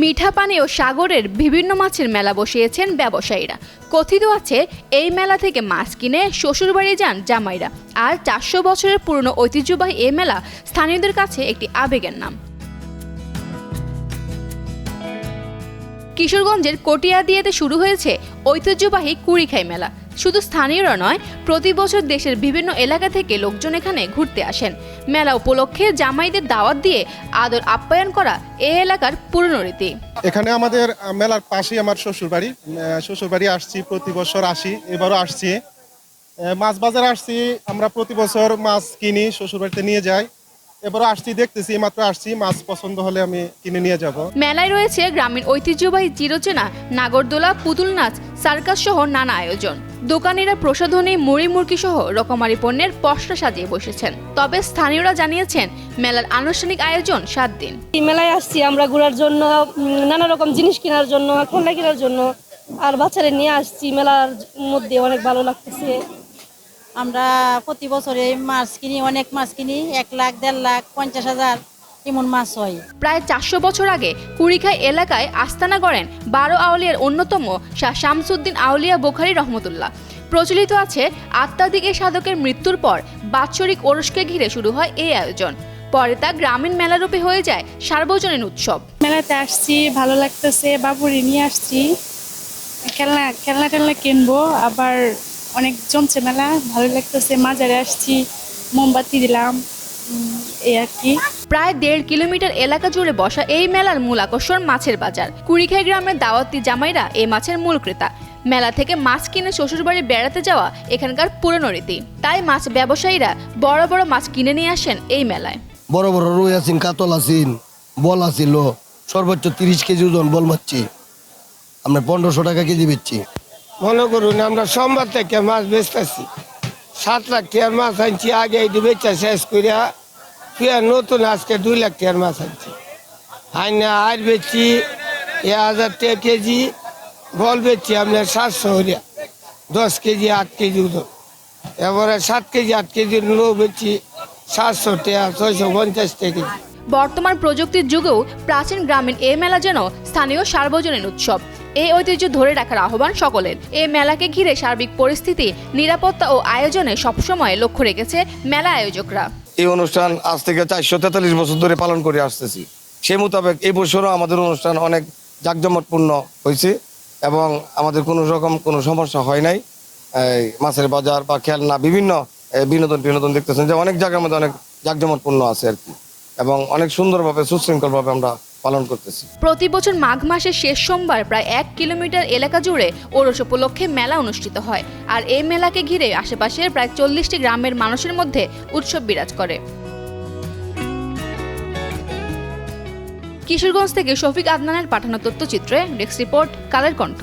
মিঠা পানি ও সাগরের বিভিন্ন মাছের মেলা বসিয়েছেন ব্যবসায়ীরা। কথিত আছে, এই মেলা থেকে মাছ কিনে শ্বশুরবাড়ি যান জামাইরা। আর চারশো বছরের পুরনো ঐতিহ্যবাহী এই মেলা স্থানীয়দের কাছে একটি আবেগের নাম। কিশোরগঞ্জের কটিয়াদিয়াতে শুরু হয়েছে ঐতিহ্যবাহী কুড়িখাই মেলা। শুধু স্থানীয়রা নয়, প্রতি বছর দেশের বিভিন্ন এলাকা থেকে লোকজন এখানে ঘুরতে আসেন। মেলা উপলক্ষে জামাইদের দাওয়াত দিয়ে আদর আপ্যায়ন করা এ এলাকার পুরনো রীতি। এখানে আমাদের মেলার পাশেই আমার শ্বশুর বাড়ি শ্বশুর বাড়ি আসছি, প্রতি বছর আসি, এবারও আসছি। মাছ বাজার আসছি, আমরা প্রতি বছর মাছ কিনি শ্বশুর বাড়িতে নিয়ে যাই। এবারও আসছি দেখতেছি মাত্র আসছি মাছ পছন্দ হলে আমি কিনে নিয়ে যাব। মেলায় রয়েছে গ্রামীণ ঐতিহ্যবাহী চিরচেনা নাগরদোলা পুতুল নাচ সার্কাস সহ নানা আয়োজন। দোকানিরা প্রসাধনী মুড়ি মুরগি সহ রকমারি পণ্যের পসরা সাজিয়ে বসেছেন। তবে স্থানীয়রা জানিয়েছেন মেলার আনুষ্ঠানিক আয়োজন সাত দিন। এই মেলায় আসছি আমরা ঘোরার জন্য নানা রকম জিনিস কেনার জন্য খেলনা কেনার জন্য। আর বাচ্চারা নিয়ে আসছি মেলার মধ্যে অনেক ভালো লাগতেছে। আমরা প্রতি বছরে মাছ কিনি অনেক মাছ কিনি এক লাখ দেড় লাখ পঞ্চাশ হাজার এমন মাছ হয়। প্রায় চারশো বছর আগে কুড়িখাই এলাকায় আস্তানা গড়েন বারো আউলিয়ার অন্যতম শাহ শামসুদ্দিন আউলিয়া বোখারি রহমতুল্লাহ। প্রচলিত আছে আত্মাধিক এই সাধকের মৃত্যুর পর বাৎসরিক ওরসকে ঘিরে শুরু হয় এই আয়োজন। পরে তা গ্রামীণ মেলারূপে হয়ে যায় সার্বজনীন উৎসব। মেলাতে আসছি ভালো লাগতেছে বাবুরি নিয়ে আসছি। খেলনা খেলনা টেলনা কিনবো আবার অনেক জমছে মেলা ভালো লাগতেছে। মাজারে আসছি মোমবাতি দিলাম এই আর কি। প্রায় দেড় কিলোমিটার এলাকা জুড়ে বসা এই মেলার মূল আকর্ষণ মাছের বাজার। কুড়িখাই গ্রামের দাওয়াতি জামাইরা এই মাছের মূল ক্রেতা। মেলা থেকে মাছ কিনে শ্বশুরবাড়ি বেড়াতে যাওয়া এখানকার পুরনো রীতি। তাই মাছ ব্যবসায়ীরা বড় বড় মাছ কিনে নিয়ে আসেন এই মেলায়। বড় বড় রুই আছেন কাতল আছেন বল আছিল সর্বোচ্চ তিরিশ কেজি ওজন বল মারছি। আমরা পনেরোশো টাকা কেজি বেচছি। মনে করুন, আমরা সোমবার থেকে মাছ বেচতেছি। সাত লাখ টিয়ার মাছ আনছি, আগে এই বেচা শেষ করিয়া ফির নতুন আজকে দুই লাখ টাকার মাছ আনছি। আইনা আর বেচছি এ হাজার টাকা কেজি, বল বেচছি আপনার সাতশো হরিয়া দশ কেজি, আট কেজি ওজন এবারে সাত কেজি, আট কেজি লো বেচছি সাতশো টাকা ছয়শো পঞ্চাশ টাকা কেজি। বর্তমান প্রযুক্তির যুগেও প্রাচীন গ্রামীণ এ মেলা যেন স্থানীয় সার্বজনীন উৎসব। এই ঐতিহ্য ধরে রাখার আহ্বান সকলের। এই মেলাকে ঘিরে সার্বিক পরিস্থিতি, নিরাপত্তা ও আয়োজনে সবসময় লক্ষ্য রেখেছে মেলা আয়োজকরা। এই অনুষ্ঠান আজ থেকে চারশো তেতাল্লিশ বছর ধরে পালন করে আসতেছি। সেই মোতাবেক এই বছরও আমাদের অনুষ্ঠান অনেক জাঁকজমটপূর্ণ হয়েছে এবং আমাদের কোনো রকম কোনো সমস্যা হয় নাই। মাছের বাজার বা খেলনা, বিভিন্ন বিনোদন বিনোদন দেখতেছেন যে অনেক জায়গার মধ্যে অনেক জাঁকজমটপূর্ণ আছে আর কি। এবং অনেক সুন্দরভাবে, সুশৃঙ্খলভাবে আমরা পালন করতেছি। প্রতি বছর মাঘ মাসের শেষ সোমবার প্রায় এক কিলোমিটার এলাকা জুড়ে ওরস উপলক্ষে মেলা অনুষ্ঠিত হয়। আর এই মেলাকে ঘিরে আশেপাশের প্রায় চল্লিশটি গ্রামের মানুষের মধ্যে উৎসব বিরাজ করে। কিশোরগঞ্জ থেকে শফিক আদনানের পাঠানো তথ্যচিত্রে ডেস্ক রিপোর্ট, কালের কণ্ঠ।